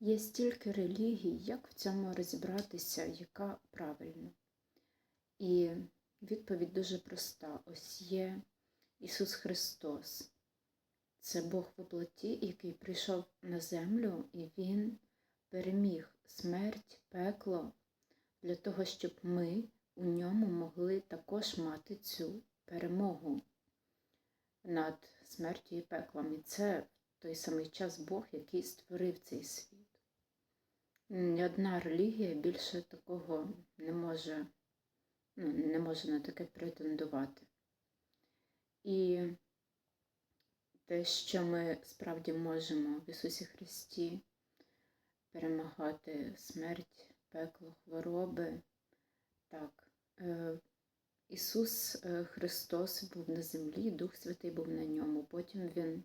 Є стільки релігій, як в цьому розібратися, яка правильна? І відповідь дуже проста: ось є Ісус Христос. Це Бог в плоті, який прийшов на землю, і Він переміг смерть, пекло для того, щоб ми у ньому могли також мати цю перемогу над смертю і пеклом. І це той самий час Бог, який створив цей світ. Ні одна релігія більше такого не може, ну, не може на таке претендувати. І те, що ми справді можемо в Ісусі Христі перемагати смерть, пекло, хвороби. Так, е, Ісус е, Христос був на землі, Дух Святий був на ньому. Потім Він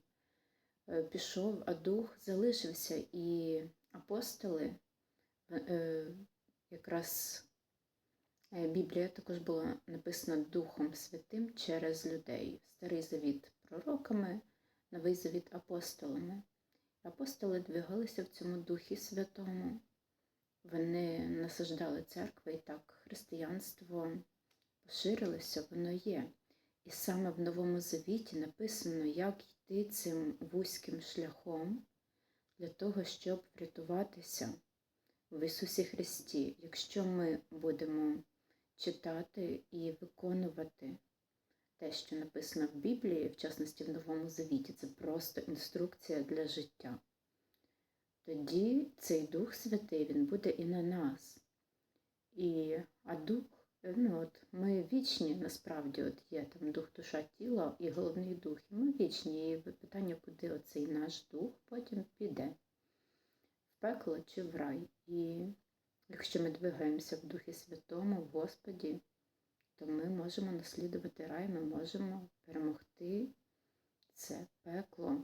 е, пішов, а Дух залишився, і апостоли якраз е, Біблія також була написана Духом Святим через людей. Старий завіт пророками, новий завіт апостолами. Апостоли двигалися в цьому Духі Святому. Вони насаждали церкви і так християнство поширилося, воно є. І саме в Новому Завіті написано, як йти цим вузьким шляхом для того, щоб врятуватися в Ісусі Христі, якщо ми будемо читати і виконувати те, що написано в Біблії, в частності в Новому Завіті, це просто інструкція для життя. Тоді цей Дух Святий він буде і на нас. І, А Дух, ну от ми вічні, насправді, от є там дух, душа, тіло і головний дух. І ми вічні. І питання, куди оцей наш дух потім піде пекло чи в рай. І якщо ми двигаємося в Духі Святому, в Господі, то ми можемо наслідувати рай, ми можемо перемогти це пекло